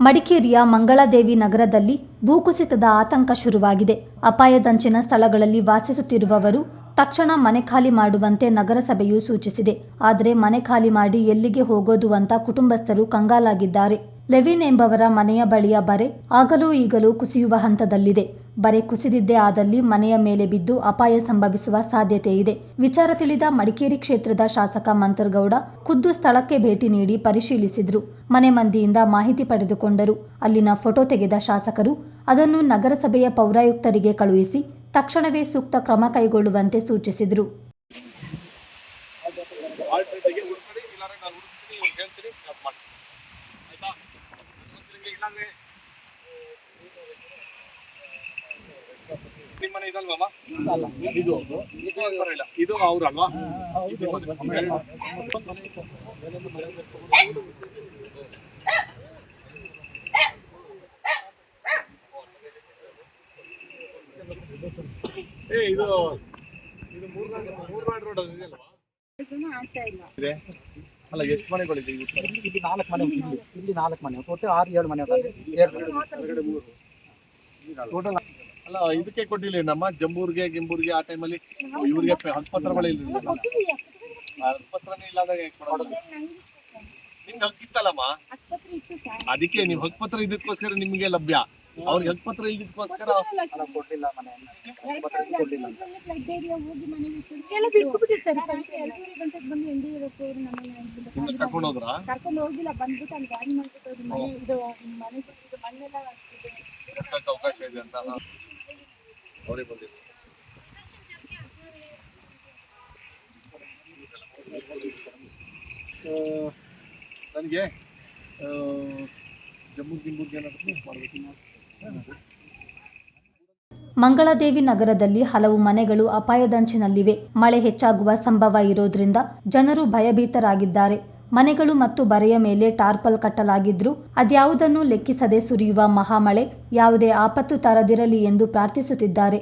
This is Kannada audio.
ಮಡಿಕೇರಿಯ ಮಂಗಳಾದೇವಿ ನಗರದಲ್ಲಿ ಭೂಕುಸಿತದ ಆತಂಕ ಶುರುವಾಗಿದೆ. ಅಪಾಯದಂಚಿನ ಸ್ಥಳಗಳಲ್ಲಿ ವಾಸಿಸುತ್ತಿರುವವರು ತಕ್ಷಣ ಮನೆ ಖಾಲಿ ಮಾಡುವಂತೆ ನಗರಸಭೆಯು ಸೂಚಿಸಿದೆ. ಆದರೆ ಮನೆ ಖಾಲಿ ಮಾಡಿ ಎಲ್ಲಿಗೆ ಹೋಗೋದು ಅಂತ ಕುಟುಂಬಸ್ಥರು ಕಂಗಾಲಾಗಿದ್ದಾರೆ. ಲೆವಿನ್ ಎಂಬವರ ಮನೆಯ ಬಳಿಯ ಬರೆ ಆಗಲೂ ಈಗಲೂ ಕುಸಿಯುವ ಹಂತದಲ್ಲಿದೆ. ಬರೆ ಕುಸಿದಿದ್ದೇ ಆದಲ್ಲಿ ಮನೆಯ ಮೇಲೆ ಬಿದ್ದು ಅಪಾಯ ಸಂಭವಿಸುವ ಸಾಧ್ಯತೆ ಇದೆ. ವಿಚಾರ ತಿಳಿದ ಮಡಿಕೇರಿ ಕ್ಷೇತ್ರದ ಶಾಸಕ ಮಂತರ್ಗೌಡ ಖುದ್ದು ಸ್ಥಳಕ್ಕೆ ಭೇಟಿ ನೀಡಿ ಪರಿಶೀಲಿಸಿದ್ರು. ಮನೆ ಮಂದಿಯಿಂದ ಮಾಹಿತಿ ಪಡೆದುಕೊಂಡರು. ಅಲ್ಲಿನ ಫೋಟೋ ತೆಗೆದ ಶಾಸಕರು ಅದನ್ನು ನಗರಸಭೆಯ ಪೌರಾಯುಕ್ತರಿಗೆ ಕಳುಹಿಸಿ ತಕ್ಷಣವೇ ಸೂಕ್ತ ಕ್ರಮ ಕೈಗೊಳ್ಳುವಂತೆ ಸೂಚಿಸಿದರು. ಇದು. ಇದು ಅವ್ರಲ್ವಾ. ಏ ಇದು ಇದು ಮೂರ್ನಾಡ್ ಮೂರ್ನಾಡ್ ರೋಡ್ ಇದೆಯಲ್ವಾ? ಅಲ್ಲ ಎಷ್ಟು ಮನೆಗಳಿದೆ ಇಲ್ಲಿ ನಾಲ್ಕು ಮನೆ ಇಲ್ಲಿ. ನಾಲ್ಕು ಮನೆ ಒಟ್ಟು ಆರು ಏಳು ಮನೆ ಟೋಟಲ್ ಅಲ್ಲ ಇದಕ್ಕೆ ಕೊಟ್ಟಿಲ್ಲ ನಮ್ಮ ಜಂಬೂರ್ಗೆ ಗಿಂಬೂರ್ಗೆ ಆ ಟೈಮಲ್ಲಿ ಇವ್ರಿಗೆ ಹಕ್ಕುಪತ್ರಗಳೇ ಇಲ್ಲ ಹಕ್ಕುಪತ್ರನೇ ಇಲ್ಲದಾಗ ಕೊಡೋದು ನಿಮ್ಗೆ ಹಕ್ಕಿತ್ತಲ್ಲಮ್ಮ ಆಸ್ಪತ್ರೆ ಇತ್ತು ಸರ್ ಅದಕ್ಕೆ ನೀವು ಹಕ್ಕಪತ್ರ ಇದಕ್ಕೋಸ್ಕರ ನಿಮ್ಗೆ ಲಭ್ಯ. ಅವ್ರಿಗೆ ಹಕ್ಕಪತ್ರ ಇಲ್ಲದಕ್ಕೋಸ್ಕರ ಮನೆ ಕೊಡ್ಲಿಲ್ಲ ಮನೆ ಕರ್ಕೊಂಡು ಹೋದ್ರ? ಕರ್ಕೊಂಡು ಹೋಗಿಲ್ಲ ಬಂದ್ಬಿಟ್ಟು ಅಲ್ಲಿ ಗಾಡಿ ಮಾಡ್ಬಿಟ್ಟು ಮನೆ ಇದು ಮನೆ ಅವಕಾಶ ಇದೆ ಅಂತ. ಅವರೇ ಬಂದಿತ್ತು ನನಗೆ ಜಮ್ಮು ಗಿಮ್ಮುಗೆ ಏನಾದರೂ ಮಾಡಬೇಕು. ಮಂಗಳಾದೇವಿ ನಗರದಲ್ಲಿ ಹಲವು ಮನೆಗಳು ಅಪಾಯದಂಚಿನಲ್ಲಿವೆ. ಮಳೆ ಹೆಚ್ಚಾಗುವ ಸಂಭವ ಇರೋದ್ರಿಂದ ಜನರು ಭಯಭೀತರಾಗಿದ್ದಾರೆ. ಮನೆಗಳು ಮತ್ತು ಬರೆಯ ಮೇಲೆ ಟಾರ್ಪಲ್ ಕಟ್ಟಲಾಗಿದ್ರು. ಅದ್ಯಾವುದನ್ನು ಲೆಕ್ಕಿಸದೆ ಸುರಿಯುವ ಮಹಾಮಳೆ ಯಾವುದೇ ಆಪತ್ತು ತರದಿರಲಿ ಎಂದು ಪ್ರಾರ್ಥಿಸುತ್ತಿದ್ದಾರೆ.